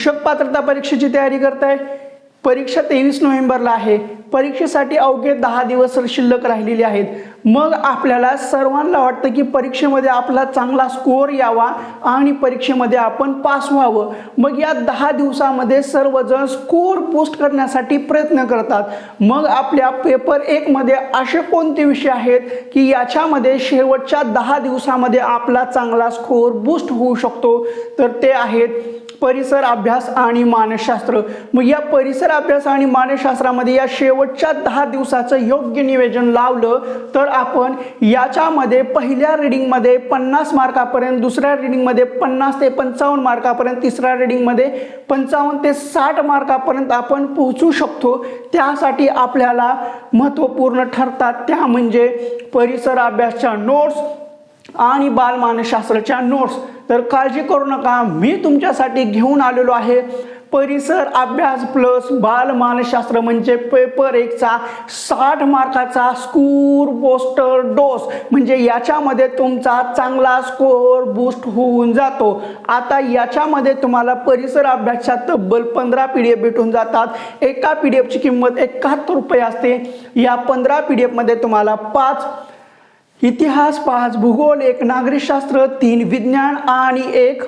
शिक्षक पात्रता परीक्षेची तयारी करताय? परीक्षा तेवीस नोव्हेंबरला आहे. परीक्षेसाठी अवघे दहा दिवस शिल्लक राहिलेले आहेत. मग आपल्याला सर्वांना वाटतं की परीक्षेमध्ये आपला चांगला स्कोअर यावा आणि परीक्षेमध्ये आपण पास व्हावं. मग या दहा दिवसामध्ये सर्वजण स्कोअर पोस्ट करण्यासाठी प्रयत्न करतात. मग आपल्या पेपर एकमध्ये असे कोणते विषय आहेत की याच्यामध्ये शेवटच्या दहा दिवसामध्ये आपला चांगला स्कोअर बूस्ट होऊ शकतो? तर ते आहेत परिसर अभ्यास आणि मानसशास्त्र. मग या परिसर अभ्यास आणि मानसशास्त्रामध्ये या शेवटच्या दहा दिवसाचं योग्य नियोजन लावलं तर आपण याच्यामध्ये पहिल्या रिडिंगमध्ये पन्नास मार्कापर्यंत दुसऱ्या रिडिंगमध्ये पन्नास ते पंचावन्न मार्कापर्यंत तिसऱ्या रिडिंगमध्ये पंचावन्न ते साठ मार्कापर्यंत आपण पोहोचू शकतो. त्यासाठी आपल्याला महत्त्वपूर्ण ठरतात. त्या म्हणजे परिसर अभ्यासच्या नोट्स आणि बालमानसशास्त्राच्या नोट्स तर काळजी करू नका मी तुमच्यासाठी घेऊन आलेलो आहे. परिसर अभ्यास प्लस बालमानसशास्त्र म्हणजे पेपर एकचा साठ मार्काचा स्कूर पोस्टर डोस म्हणजे याच्यामध्ये तुमचा चांगला स्कोअर बूस्ट होऊन जातो. आता याच्यामध्ये तुम्हाला परिसर अभ्यासात तब्बल पंधरा पी डी एफ भेटून जातात. एका पी डी एफची किंमत एकाहत्तर रुपये असते. या पंधरा पी डी एफमध्ये तुम्हाला पाच इतिहास पाच भूगोल एक नागरिकशास्त्र तीन विज्ञान आणि एक.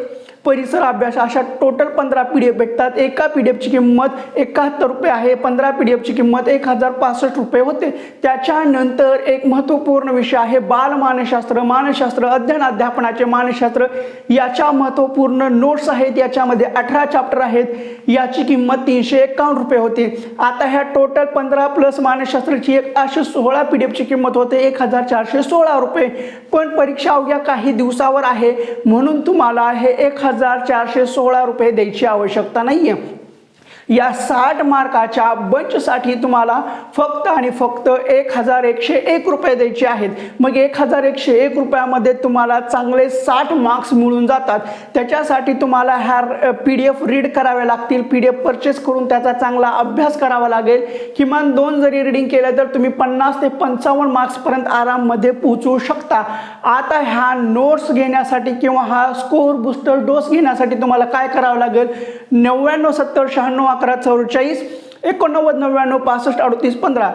परिसर अभ्यास अशा टोटल पंधरा पी डी एफ भेटतात. एका पी डी एफची किंमत एकाहत्तर रुपये आहे. पंधरा पी डी एफची किंमत एक हजार पासष्ट रुपये होते. त्याच्यानंतर एक महत्त्वपूर्ण विषय आहे. बालमानसशास्त्र मानसशास्त्र. अध्ययन अध्यापनाचे मानसशास्त्र. याच्या महत्त्वपूर्ण नोट्स आहेत. याच्यामध्ये अठरा चॅप्टर आहेत. याची किंमत तीनशे एकावन्न रुपये होते. आता ह्या टोटल पंधरा प्लस मानसशास्त्राची एक अशी सोळा पी डी एफची किंमत होते. एक हजार चारशे सोळा रुपये. पण परीक्षा अवघ्या काही दिवसावर आहे. म्हणून तुम्हाला हे एक हजार हजार चारशे सोळा रुपये द्यायची आवश्यकता नाही आहे या साठ मार्काच्या बंचसाठी तुम्हाला फक्त आणि फक्त एक हजार एकशे एक रुपये द्यायचे आहेत. मग एक हजार एकशे एक रुपयामध्ये तुम्हाला चांगले साठ मार्क्स मिळून जातात. त्याच्यासाठी तुम्हाला ह्या पी डी एफ रीड करावे लागतील. पी डी एफ परचेस करून त्याचा चांगला अभ्यास करावा लागेल. किमान दोन जरी रिडिंग केलं तर तुम्ही पन्नास ते पंचावन्न मार्क्सपर्यंत आराममध्ये पोहोचू शकता. आता ह्या नोट्स घेण्यासाठी किंवा हा स्कोअर बुस्टर डोस घेण्यासाठी तुम्हाला काय करावं लागेल? नव्याण्णव सत्तर शहाण्णव अकरा चौवेचाळीस एकोणनव्वद नव्याण्णव पासष्ट अडतीस पंधरा.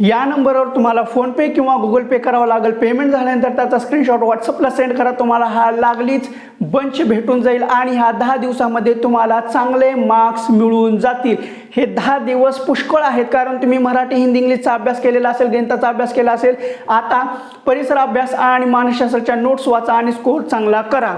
या नंबरवर तुम्हाला फोनपे किंवा गुगल पे करावं लागेल. पेमेंट झाल्यानंतर त्याचा स्क्रीनशॉट व्हॉट्सअपला सेंड करा. तुम्हाला हा लागलीच बंच भेटून जाईल आणि ह्या दहा दिवसामध्ये तुम्हाला चांगले मार्क्स मिळून जातील. हे दहा दिवस पुष्कळ आहेत कारण तुम्ही मराठी हिंदी इंग्लिशचा अभ्यास केलेला असेल गणिताचा अभ्यास केला असेल आता परिसर अभ्यास आणि मानसशास्त्राच्या नोट्स वाचा आणि स्कोर चांगला करा.